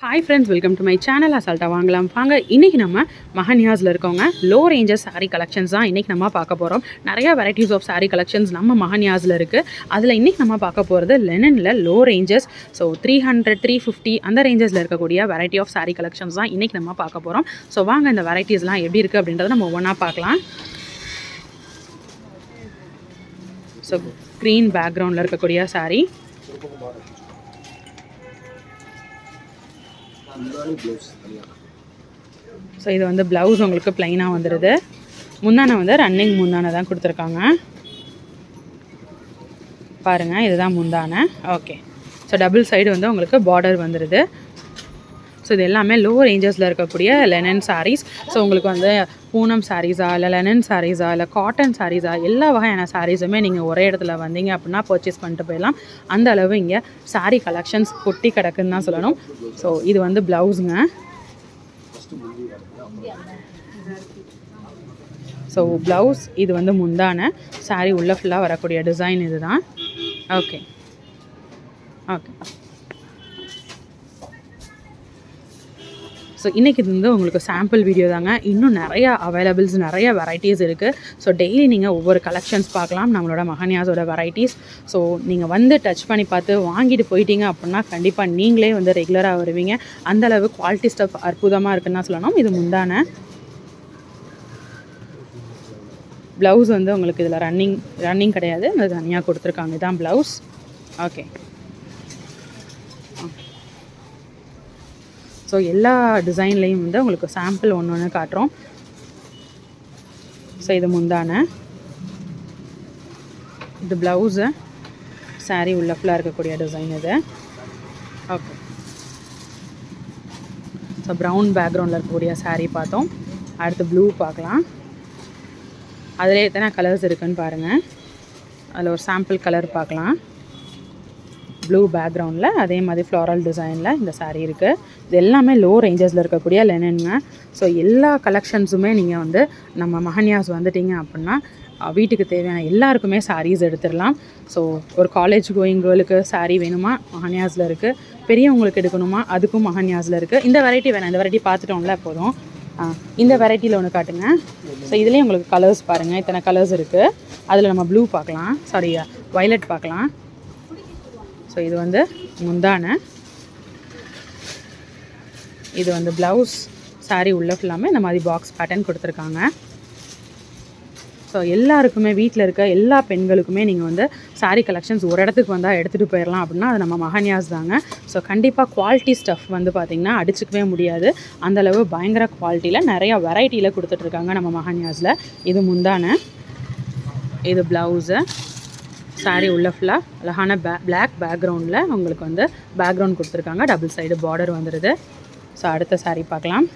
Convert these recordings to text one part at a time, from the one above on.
Hi friends welcome to my channel அசால்ட்டாக வாங்கலாம். வாங்க இன்றைக்கி நம்ம மஹன்யாஸில் இருக்கவங்க லோ ரேஞ்சஸ் சாரீ கலெக்ஷன்ஸ் தான் இன்றைக்கி நம்ம பார்க்க போகிறோம் நிறையா வெரைட்டிஸ் ஆஃப் சாரீ கலெக்ஷன்ஸ் நம்ம மஹன்யாஸில் இருக்குது அதில் இன்றைக்கி நம்ம பார்க்க போகிறது லெனனில் low ranges so three hundred three fifty அந்த ரேஞ்சஸில் இருக்கக்கூடிய வெரைட்டி ஆஃப் சாரீ கலெக்ஷன்ஸ் தான் இன்றைக்கி நம்ம பார்க்க போகிறோம் ஸோ வாங்க இந்த வெரைட்டிஸ்லாம் எப்படி இருக்குது அப்படின்றத நம்ம ஒவ்வொன்றா பார்க்கலாம். ஸோ க்ரீன் பேக்ரவுண்டில் இருக்கக்கூடிய சாரீ ஸோ இது வந்து ப்ளவுஸ் உங்களுக்கு ப்ளைனாக வந்துடுது முந்தானை வந்து ரன்னிங் முந்தானை தான் கொடுத்துருக்காங்க. பாருங்கள் இதுதான் முந்தானை. ஓகே ஸோ டபுள் சைடு வந்து உங்களுக்கு பார்டர் வந்துடுது ஸோ இது எல்லாமே லோ ரேஞ்சஸில் இருக்கக்கூடிய லெனன் சாரீஸ் ஸோ உங்களுக்கு வந்து பூனம் சாரீஸா இல்லை லெனன் சாரீஸா இல்லை காட்டன் சாரீஸா எல்லா வகையான சாரீஸுமே நீங்கள் ஒரே இடத்துல வந்தீங்க அப்படின்னா பர்ச்சேஸ் பண்ணிட்டு போயிடலாம். அந்த அளவு இங்கே சாரீ கலெக்ஷன்ஸ் கொட்டி கிடக்குன்னு தான் சொல்லணும். ஸோ இது வந்து ப்ளவுஸுங்க ஸோ ப்ளவுஸ் இது வந்து முந்தான. சாரீ உள்ளே ஃபுல்லாக வரக்கூடிய டிசைன் இதுதான் ஓகே ஓகே ஸோ இன்றைக்கி இது வந்து உங்களுக்கு சாம்பிள் வீடியோ தாங்க. இன்னும் நிறையா அவைலபிள்ஸ் நிறைய வெரைட்டிஸ் இருக்குது ஸோ டெய்லி நீங்கள் ஒவ்வொரு கலெக்ஷன்ஸ் பார்க்கலாம். நம்மளோட மகன்யாஸோட வெரைட்டிஸ் ஸோ நீங்கள் வந்து டச் பண்ணி பார்த்து வாங்கிட்டு போயிட்டீங்க அப்படின்னா கண்டிப்பாக நீங்களே வந்து ரெகுலராக வருவீங்க. அந்தளவு குவாலிட்டி ஸ்டஃப் அற்புதமாக இருக்குன்னு தான் சொல்லணும். இது முந்தான ப்ளவுஸ் வந்து உங்களுக்கு இதில் ரன்னிங் ரன்னிங் கிடையாது. இது தனியாக கொடுத்துருக்காங்க. இதுதான் ப்ளவுஸ் ஓகே ஸோ எல்லா டிசைன்லேயும் வந்து உங்களுக்கு சாம்பிள் ஒன்று ஒன்று காட்டுறோம். ஸோ இது முந்தான. இது ப்ளவுஸு saree உள்ள ஃபுல்லாக இருக்கக்கூடிய டிசைன் இது. ஓகே ஸோ ப்ரௌன் பேக்ரவுண்டில் இருக்கக்கூடிய சாரீ பார்த்தோம். அடுத்து ப்ளூ பார்க்கலாம். அதில் எத்தனை கலர்ஸ் இருக்குன்னு பாருங்கள் அதில் ஒரு சாம்பிள் கலர் பார்க்கலாம். ப்ளூ பேக்ரவுண்டில் அதே மாதிரி ஃப்ளாரல் டிசைனில் இந்த சாரீ இருக்குது இது எல்லாமே லோ ரேஞ்சஸில் இருக்கக்கூடிய லெனனுங்க ஸோ எல்லா கலெக்ஷன்ஸுமே நீங்கள் வந்து நம்ம மஹன்யாஸ் வந்துட்டீங்க அப்படின்னா வீட்டுக்கு தேவையான எல்லாருக்குமே சாரீஸ் எடுத்துடலாம். ஸோ ஒரு காலேஜ் கோயிங் கேர்ளுக்கு சாரீ வேணுமா? மஹன்யாஸில் இருக்குது பெரியவங்களுக்கு எடுக்கணுமா? அதுக்கும் மஹன்யாஸில் இருக்குது இந்த வெரைட்டி வேணாம். இந்த வெரைட்டி பார்த்துட்டோம்ல போதும். ஆ, இந்த வெரைட்டியில் ஒன்று காட்டுங்க. ஸோ இதுலேயும் உங்களுக்கு கலர்ஸ் பாருங்கள் இத்தனை கலர்ஸ் இருக்குது அதில் நம்ம ப்ளூ பார்க்கலாம். சாரி வயலட் பார்க்கலாம். ஸோ இது வந்து முந்தானை. இது வந்து ப்ளவுஸ் சாரீ உள்ள ஃபுல்லாமே இந்த மாதிரி பாக்ஸ் பேட்டர்ன் கொடுத்துருக்காங்க. ஸோ எல்லாருக்குமே வீட்டில் இருக்க எல்லா பெண்களுக்குமே நீங்கள் வந்து சாரீ கலெக்ஷன்ஸ் ஒரு இடத்துக்கு வந்தால் எடுத்துகிட்டு போயிடலாம் அப்படின்னா அது நம்ம மகன்யாஸ் தாங்க. ஸோ கண்டிப்பாக குவாலிட்டி ஸ்டஃப் வந்து பார்த்திங்கன்னா அடிச்சுக்கவே முடியாது. அந்தளவு பயங்கர குவாலிட்டியில் நிறையா வெரைட்டியில் கொடுத்துட்ருக்காங்க நம்ம மகன்யாஸில். இது முந்தான. இது ப்ளவுஸு சாரீ உள்ள ஃபுல்லாக அழகான பே பிளாக் பேக்ரவுண்டில் உங்களுக்கு வந்து பேக்ரவுண்ட் கொடுத்துருக்காங்க. டபுள் சைடு பார்டர் வந்துடுது ஸோ அடுத்த சாரீ பார்க்கலாம்.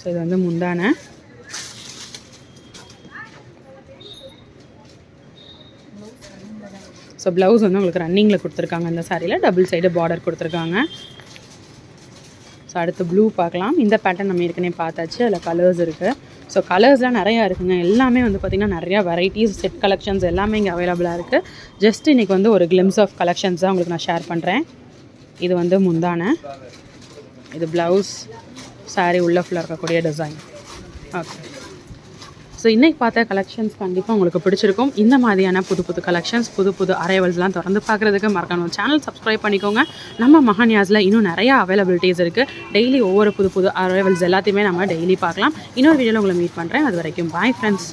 ஸோ இது வந்து முந்தான. ஸோ ப்ளவுஸ் வந்து உங்களுக்கு ரன்னிங்கில் கொடுத்துருக்காங்க. இந்த சாரியில் டபுள் சைடு பார்டர் கொடுத்துருக்காங்க. ஸோ அடுத்து ப்ளூ பார்க்கலாம். இந்த பேட்டர்ன் நம்ம ஏற்கனவே பார்த்தாச்சு. அதில் கலர்ஸ் இருக்குது ஸோ கலர்ஸ்லாம் நிறையா இருக்குங்க. எல்லாமே வந்து பார்த்திங்கன்னா நிறையா வெரைட்டிஸ் செட் கலெக்ஷன்ஸ் எல்லாமே இங்கே அவைலபிளாக இருக்குது ஜஸ்ட் இன்றைக்கி வந்து ஒரு கிளிம்ஸ் ஆஃப் கலெக்ஷன்ஸ் தான் உங்களுக்கு நான் ஷேர் பண்ணுறேன் இது வந்து முந்தான. இது ப்ளவுஸ் சாரீ உள்ள ஃபுல்லாக இருக்கக்கூடிய டிசைன் ஓகே ஸோ இன்றைக்கி பார்த்த கலெக்ஷன்ஸ் கண்டிப்பாக உங்களுக்கு பிடிச்சிருக்கும். இந்த மாதிரியான புது புது கலெக்ஷன்ஸ் புது புது அரைவல்ஸ்லாம் திறந்து பார்க்குறதுக்கு மறக்கணும் சேனல் சப்ஸ்கிரைப் பண்ணிக்கோங்க. நம்ம மகான்யாஸில் இன்னும் நிறையா அவைலபிலிட்டிஸ் இருக்குது டெய்லி ஒவ்வொரு புது புது அரைவல்ஸ் எல்லாத்தையுமே நம்ம டெய்லி பார்க்கலாம். இன்னொரு வீடியோவில் உங்களை மீட் பண்ணுறேன் அது வரைக்கும் பாய் ஃப்ரெண்ட்ஸ்